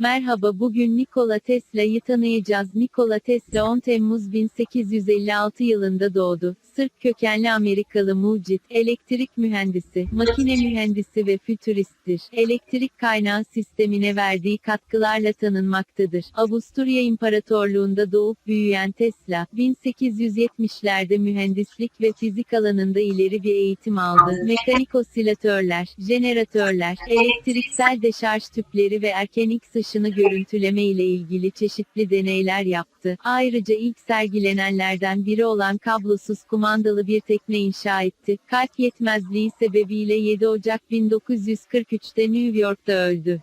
Merhaba bugün Nikola Tesla'yı tanıyacağız. Nikola Tesla 10 Temmuz 1856 yılında doğdu. Sırp kökenli Amerikalı mucit, elektrik mühendisi, makine mühendisi ve fütüristtir. Elektrik kaynağı sistemine verdiği katkılarla tanınmaktadır. Avusturya İmparatorluğunda doğup büyüyen Tesla, 1870'lerde mühendislik ve fizik alanında ileri bir eğitim aldı. Mekanik osilatörler, jeneratörler, elektriksel deşarj tüpleri ve erken X ışını görüntüleme ile ilgili çeşitli deneyler yaptı. Ayrıca ilk sergilenenlerden biri olan kablosuz kumandalı bir tekne inşa etti. Kalp yetmezliği sebebiyle 7 Ocak 1943'te New York'ta öldü.